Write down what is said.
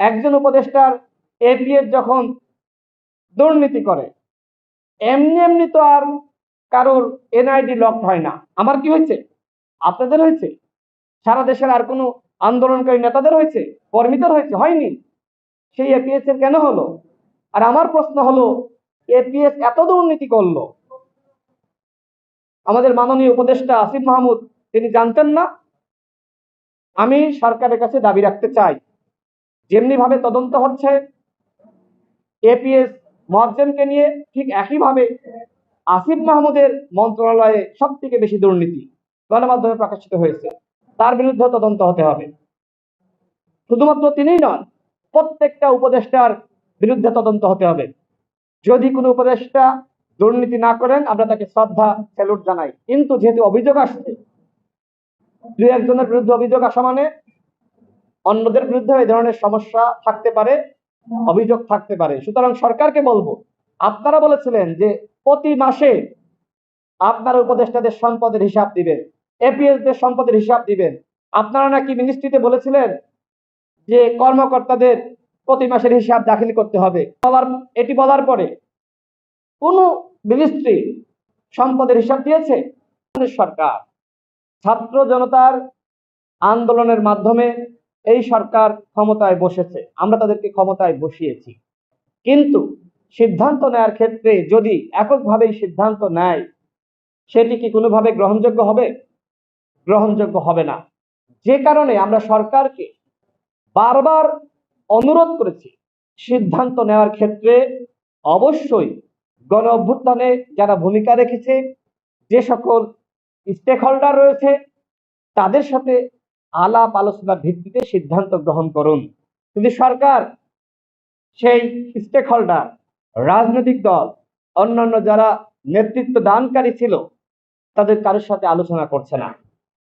একজন উপদেষ্টার এপিএফ যখন দুর্নীতি করে, এমনি এমনি তো আর কারোর এনআইডি লক হয় না। আমার কি হয়েছে? আপনাদের হয়েছে? সারা দেশের আর কোনো আন্দোলনকারী নেতাদের হয়েছে? কর্মীদের হয়েছে? হয়নি। সেই এপিএস এর কেন হলো? আর আমার প্রশ্ন হলো এপিএস এত দুর্নীতি করল? আমাদের মাননীয় উপদেষ্টা আসিফ মাহমুদ, তিনি জানতেন না? আমি সরকারের কাছে দাবি রাখতে চাই। যেমনি ভাবে তদন্ত হচ্ছে, এপিএস মহাজনকে নিয়ে ঠিক একইভাবে আসিফ মাহমুদের মন্ত্রণালয়ে সব থেকে বেশি দুর্নীতি গণমাধ্যমে প্রকাশিত হয়েছে। তার বিরুদ্ধে তদন্ত হতে হবে। শুধুমাত্র তিনিই নন, প্রত্যেকটা উপদেষ্টার বিরুদ্ধে তদন্ত হতে হবে। যদি কোনো উপদেষ্টা দুর্নীতি না করেন, আমরা তাকে শ্রদ্ধা, স্যালুট জানাই। কিন্তু যেহেতু অভিযোগ আসছে দু একজনের বিরুদ্ধে অভিযোগ আসা মানে অন্যদের বিরুদ্ধে এই ধরনের সমস্যা থাকতে পারে, অভিযোগ থাকতে পারে। সুতরাং সরকারকে বলব, আপনারা বলেছিলেন যে প্রতি মাসে আপনার উপদেষ্টাদের সম্পদের হিসাব দিবেন এপিএস দের সম্পদের হিসাব দিবেন। আপনারা নাকি মিনিস্ট্রিতে বলেছিলেন যে কর্মকর্তাদের প্রতি মাসের হিসাব দাখিল করতে হবে। বলার, এটি বলার পরে কোন মিনিস্ট্রি সম্পদের হিসাব দিয়েছে? সরকার। ছাত্র জনতার আন্দোলনের মাধ্যমে এই সরকার ক্ষমতায় বসেছে, আমরা তাদেরকে ক্ষমতায় বসিয়েছি। কিন্তু সিদ্ধান্ত নেয়ার ক্ষেত্রে যদি এককভাবেই সিদ্ধান্ত নেয়, সেটি কি কোনোভাবে গ্রহণযোগ্য হবে? গ্রহণযোগ্য হবে না। যে কারণে আমরা সরকারকে বারবার অনুরোধ করেছি, সিদ্ধান্ত নেওয়ার ক্ষেত্রে অবশ্যই গণ অভ্যুত্থানে যারা ভূমিকা রেখেছে, যে সকল স্টেক হোল্ডার রয়েছে, তাদের সাথে আলাপ আলোচনার ভিত্তিতে সিদ্ধান্ত গ্রহণ করুন। যদি সরকার সেই স্টেক হোল্ডার রাজনৈতিক দল, অন্যান্য যারা নেতৃত্ব দানকারী ছিল, তাদের কারোর সাথে আলোচনা করছে না।